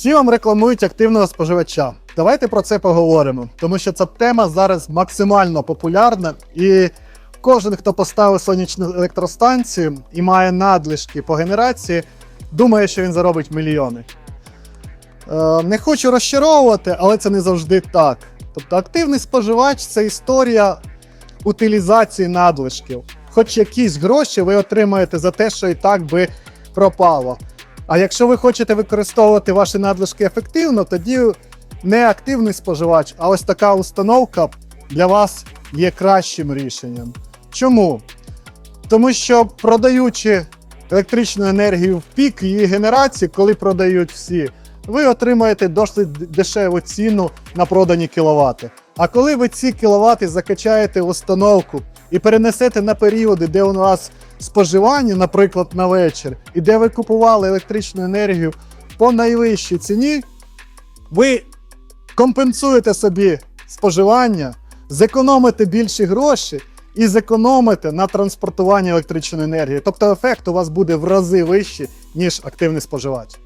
Всі вам рекламують активного споживача. Давайте про це поговоримо, тому що ця тема зараз максимально популярна, і кожен, хто поставив сонячну електростанцію і має надлишки по генерації, думає, що він заробить мільйони. Е, не хочу розчаровувати, але це не завжди так. Тобто активний споживач це історія утилізації надлишків. Хоч якісь гроші ви отримаєте за те, що і так би пропало. А якщо ви хочете використовувати ваші надлишки ефективно, тоді не активний споживач, а ось така установка для вас є кращим рішенням. Чому? Тому що продаючи електричну енергію в пік її генерації, коли продають всі, ви отримаєте досить дешеву ціну на продані кіловати. А коли ви ці кіловати закачаєте в установку і перенесете на періоди, де у вас споживання, наприклад, на вечір, і де ви купували електричну енергію по найвищій ціні, ви компенсуєте собі споживання, зекономите більші гроші і зекономите на транспортуванні електричної енергії. Тобто ефект у вас буде в рази вищий, ніж активний споживач.